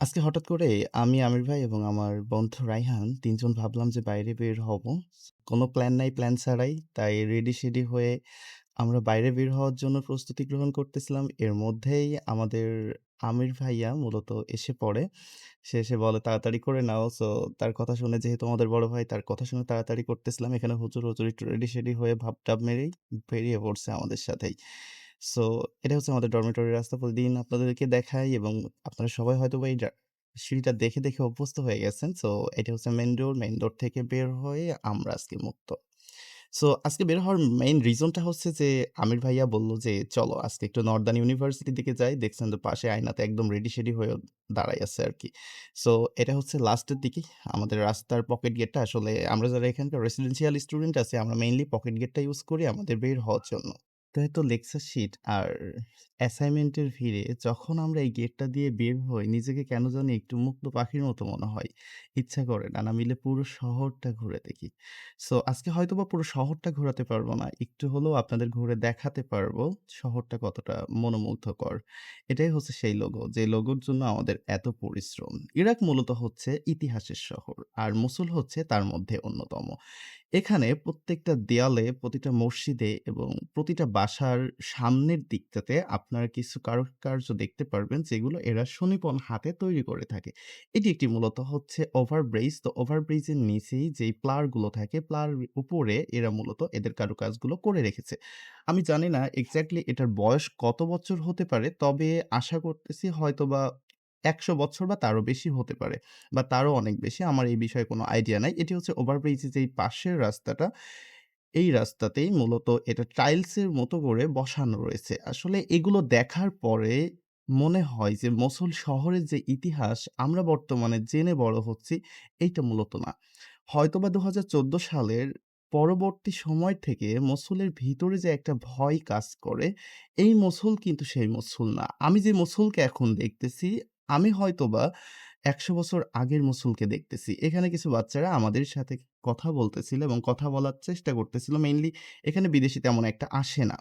আজকে হঠাৎ করে আমি, আমির ভাই এবং আমার বন্ধু রাইহান তিনজন ভাবলাম যে বাইরে বের হব। কোনো প্ল্যান নাই, প্ল্যান ছাড়াই। তাই রেডি-সেডি হয়ে আমরা বাইরে বের হওয়ার জন্য প্রস্তুতি গ্রহণ করতেছিলাম। এর মধ্যেই আমাদের আমির ভাইয়া মূলত এসে পড়ে। সে এসে বলে, "তাড়াতাড়ি করে নাও।" সো তার কথা শুনে যেহেতু আমাদের বড় ভাই, তার কথা শুনে তাড়াতাড়ি করতেছিলাম। এখানে হুজুর, হুজুর একটু রেডি-সেডি হয়ে ভাব-টাব মেরেই বেরিয়ে পড়ছে আমাদের সাথেই। সো এটা হচ্ছে আমাদের ডরমিটরির রাস্তা। প্রতিদিন আপনাদেরকে দেখাই এবং আপনারা সবাই হয়তোবা এই সিঁড়িটা দেখে, দেখে অভ্যস্ত হয়ে গেছেন। সো এটা হচ্ছে মেন ডোর। মেন ডোর থেকে বের হয়ে আমরা আজকে মুক্ত। সো আজকে বের হওয়ার মেইন রিজনটা হচ্ছে যে আমির ভাইয়া বলল যে, "চলো আজকে একটু নর্দার্ন ইউনিভার্সিটির দিকে যাই।" দেখছেন তো পাশে আয়নাতে একদম রেডি-সেডি হয়ে দাঁড়ায় আছে আর কি সো এটা হচ্ছে লাস্টের দিকে আমাদের রাস্তার পকেট গেটটা আসলে আমরা যারা এখানকার রেসিডেন্সিয়াল স্টুডেন্ট আছে আমরা মেইনলি পকেট গেটটা ইউজ করি আমাদের বের হওয়ার জন্য। তো লেকচার শিট আর অ্যাসাইনমেন্টের ভিড়ে যখন আমরা এই গেটটা দিয়ে বের হই, নিজেকে কেন জানি একটু মুক্ত পাখির মতো মনে হয়। ইচ্ছা করে ডানা মিলে পুরো শহরটা ঘুরে দেখি। সো আজকে হয়তো বা পুরো শহরটা ঘোরাতে পারব না। একটু হলেও আপনাদের ঘুরে দেখাতে পারব শহরটা কতটা মনোমুগ্ধকর। এটাই হচ্ছে সেই লোগো, যে লোগোর জন্য আমাদের এত পরিশ্রম। ইরাক মূলত হচ্ছে ইতিহাসের শহর। আর মসুল হচ্ছে তার মধ্যে অন্যতম। এখানে প্রত্যেকটা দেয়ালে, প্রতিটা মসজিদে এবং প্রতিটা বাসার সামনের দিকটাতে আপনারা কিছু কারুকার্য দেখতে পারবেন যেগুলো এরা সুনিপুণ হাতে তৈরি করে থাকে। এটি একটি মূলত হচ্ছে ওভারব্রিজ। তো ওভারব্রিজের নিচেই যেই প্লারগুলো থাকে, প্লার উপরে এরা মূলত এদের কারুকাজগুলো করে রেখেছে। আমি জানি না এক্সাক্টলি এটার বয়স কত বছর হতে পারে। তবে আশা করতেছি হয়তোবা ১০০ বছর বা তারও বেশি হতে পারে বা তারও অনেক বেশি। আমার এই বিষয়ে কোনো আইডিয়া নাই। এটি হচ্ছে ওভারব্রিজের যেই পাশের রাস্তাটা, এই রাস্তাতেই মূলত এটা টাইলসের মতো করে বসানো রয়েছে। আসলে এগুলো দেখার পরে মনে হয় যে মসুল শহরের যে ইতিহাস আমরা বর্তমানে জেনে বড় হচ্ছি, এইটা মূলত না। হয়তোবা ২০১৪ সালের পরবর্তী সময় থেকে মসুলের ভিতরে যে একটা ভয় কাজ করে, এই মসুল কিন্তু সেই মসুল না। আমি যে মসুলকে এখন দেখতেছি, আমি হয়তোবা ১০০ বছর আগের মসুলকে দেখতেছি। এখানে কিছু বাচ্চারা আমাদের সাথে কথা বলতেছিল এবং কথা বলার চেষ্টা করতেছিল। মেইনলি এখানে বিদেশি তেমন একটা আসে না।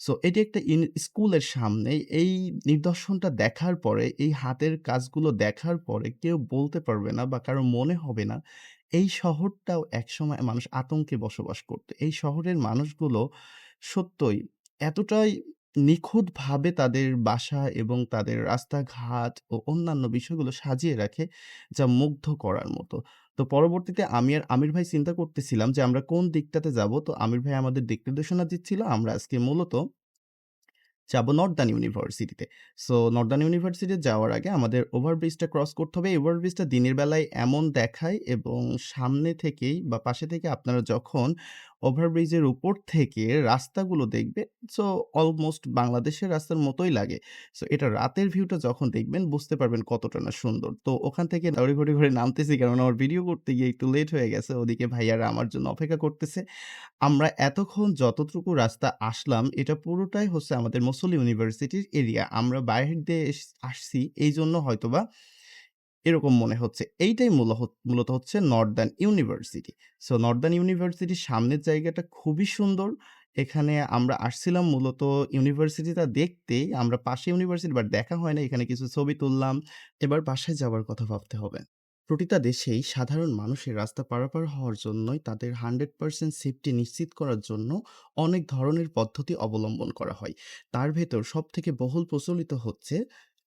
সো এটি একটা ইন স্কুলের সামনে এই নিদর্শনটা দেখার পরে, এই হাতের কাজগুলো দেখার পরে কেউ বলতে পারবে না বা কারও মনে হবে না, এই শহরটাও একসময় মানুষ আতঙ্কে বসবাস করত। এই শহরের মানুষগুলো সত্যই এতটাই নিখুঁতভাবে তাদের বাসা এবং তাদের রাস্তাঘাট ও অন্যান্য বিষয়গুলো সাজিয়ে রাখে, যা মুগ্ধ করার মতো। তো পরবর্তীতে আমি আর আমির ভাই চিন্তা করতেছিলাম যে আমরা কোন দিকটাতে যাব। তো আমির ভাই আমাদের দিক নির্দেশনা দিচ্ছিল। আমরা আজকে মূলত যাব নর্দার্ন ইউনিভার্সিটিতে। সো নর্দার্ন ইউনিভার্সিটি যাওয়ার আগে আমাদের ওভারব্রিজটা ক্রস করতে হবে। এই ওভারব্রিজটা দিনের বেলায় এমন দেখায় এবং সামনে থেকেই বা পাশে থেকে আপনারা যখন ওভারব্রিজের উপর থেকে রাস্তাগুলো দেখবেন, সো অলমোস্ট বাংলাদেশের রাস্তার মতোই লাগে। সো এটা রাতের ভিউটা যখন দেখবেন বুঝতে পারবেন কতটা না সুন্দর। তো ওখান থেকে তড়িঘড়ি করে নামতেছি কারণ আমার ভিডিও করতে গিয়ে একটু লেট হয়ে গেছে। ওদিকে ভাইয়ারা আমার জন্য অপেক্ষা করতেছে। আমরা এতক্ষণ যতটুকু রাস্তা আসলাম, এটা পুরোটাই হচ্ছে আমাদের মুসল ইউনিভার্সিটির এরিয়া। আমরা বাহির দিয়ে আসছি এই জন্য হয়তোবা এরকম মনে হচ্ছে। এইটাই মূলত হচ্ছে নর্দার্ন ইউনিভার্সিটি। সো নর্দার্ন ইউনিভার্সিটির সামনের জায়গাটা খুবই সুন্দর। এখানে আমরা আসছিলাম মূলত ইউনিভার্সিটিটা দেখতেই। আমরা পাশে ইউনিভার্সিটি বাট দেখা হয় না এখানে কিছু ছবি তুললাম। এবার বাসায় যাওয়ার কথা ভাবতে হবে। প্রতিটা দেশেই সাধারণ মানুষের রাস্তা পারাপার হওয়ার জন্যই তাদের 100% সেফটি নিশ্চিত করার জন্য অনেক ধরনের পদ্ধতি অবলম্বন করা হয়। তার ভেতর সবথেকে বহুল প্রচলিত হচ্ছে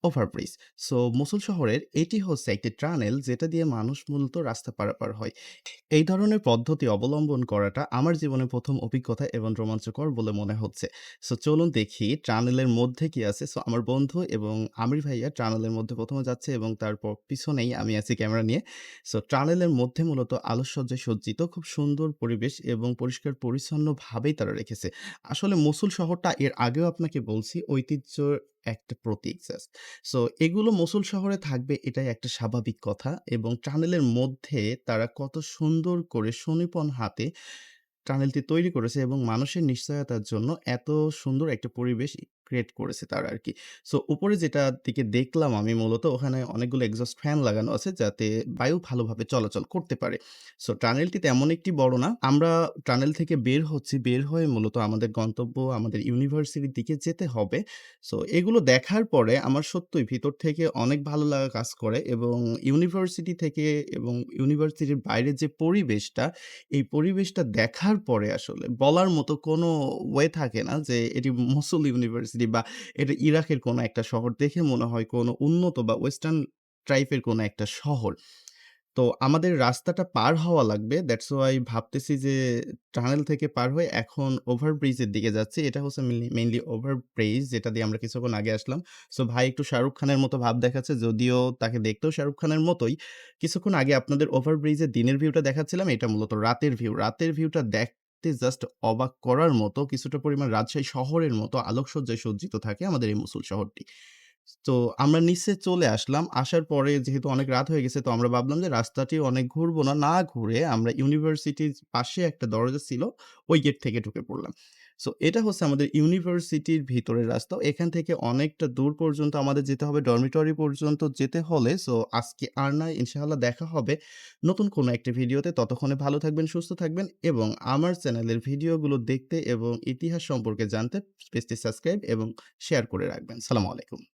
ওভারব্রিজ। সো মসুল শহরের এটি হচ্ছে একটি টানেল যেটা দিয়ে মানুষ মূলত রাস্তা পারাপার হয়। এই ধরনের পদ্ধতি অবলম্বন করাটা আমার জীবনে প্রথম অভিজ্ঞতা এবং রোমাঞ্চকর বলে মনে হচ্ছে। সো চলুন দেখি টানেলের মধ্যে কি আছে। সো আমার বন্ধু এবং আমির ভাইয়া টানেলের মধ্যে প্রথমে যাচ্ছে এবং তারপর পিছনেই আমি আছি ক্যামেরা নিয়ে। সো টানেলের মধ্যে মূলত আলোকসজ্জায় সজ্জিত খুব সুন্দর পরিবেশ এবং পরিষ্কার পরিচ্ছন্নভাবেই তারা রেখেছে। আসলে মসুল শহরটা এর আগেও আপনাকে বলছি ঐতিহ্যর একটা প্রতীক জাস্ট। সো এগুলো মসুল শহরে থাকবে এটাই একটা স্বাভাবিক কথা এবং টানেলের মধ্যে তারা কত সুন্দর করে সনিপন হাতে টানেলটি তৈরি করেছে এবং মানুষের নিশ্চয়তার জন্য এত সুন্দর একটা পরিবেশ ক্রিয়েট করেছে তারা আরকি। সো উপরে যেটার দিকে দেখলাম আমি মূলত ওখানে অনেকগুলো এক্সস্ট ফ্যান লাগানো আছে যাতে বায়ু ভালোভাবে চলাচল করতে পারে। সো টানেলটি তেমন একটি বড় না। আমরা টানেল থেকে বের হচ্ছি। বের হয়ে মূলত আমাদের গন্তব্য আমাদের ইউনিভার্সিটির দিকে যেতে হবে। সো এগুলো দেখার পরে আমার সত্যই ভিতর থেকে অনেক ভালো লাগা কাজ করে এবং ইউনিভার্সিটি থেকে এবং ইউনিভার্সিটির বাইরে যে পরিবেশটা, এই পরিবেশটা দেখার পরে আসলে বলার মতো কোনো ওয়ে থাকে না যে এটি মসুল ইউনিভার্সিটি বা এটা ইরাকের কোনো একটা শহর দেখে মনে হয় কোনো উন্নত বা ওয়েস্টার্ন টাইপের কোনো একটা শহর। তো আমাদের রাস্তাটা পার হওয়া লাগবে। দ্যাটস ওয়াই ভাবতেছি যে টানেল থেকে পার হয়ে এখন ওভারব্রিজের দিকে যাচ্ছি। এটা হচ্ছে মেইনলি ওভারব্রিজ যেটা দিয়ে আমরা কিছুক্ষণ আগে আসলাম। সো ভাই একটু শাহরুখ খানের মতো ভাব দেখাচ্ছে, যদিও তাকে দেখতেও শাহরুখ খানের মতোই। কিছুক্ষণ আগে আপনাদের ওভারব্রিজের দিনের ভিউটা দেখাচ্ছিলাম। এটা মূলত রাতের ভিউ। রাতের ভিউটা দেখতে জাস্ট অবাক করার মতো কিছুটা পরিমাণ রাজশাহী শহরের মতো আলোকসজ্জায় সজ্জিত থাকে আমাদের এই মুসুল শহরটি। তো আমরা নিচে চলে আসলাম। আসার পরে যেহেতু অনেক রাত হয়ে গেছে তো আমরা ভাবলাম যে রাস্তাটি অনেক ঘুরবো না। না ঘুরে আমরা ইউনিভার্সিটির পাশে একটা দরজা ছিল, ওই গেট থেকে ঢুকে পড়লাম। সো এটা হচ্ছে আমাদের ইউনিভার্সিটির ভিতরের রাস্তা। এখান থেকে অনেকটা দূর পর্যন্ত আমাদের যেতে হবে ডরমিটরি পর্যন্ত যেতে হলে সো আজকে আর না ইনশাআল্লাহ দেখা হবে নতুন কোনো একটি ভিডিওতে। ততক্ষণে ভালো থাকবেন, সুস্থ থাকবেন এবং আমার চ্যানেলের ভিডিওগুলো দেখতে এবং ইতিহাস সম্পর্কে জানতে পেজটি সাবস্ক্রাইব এবং শেয়ার করে রাখবেন। সালামু আলাইকুম।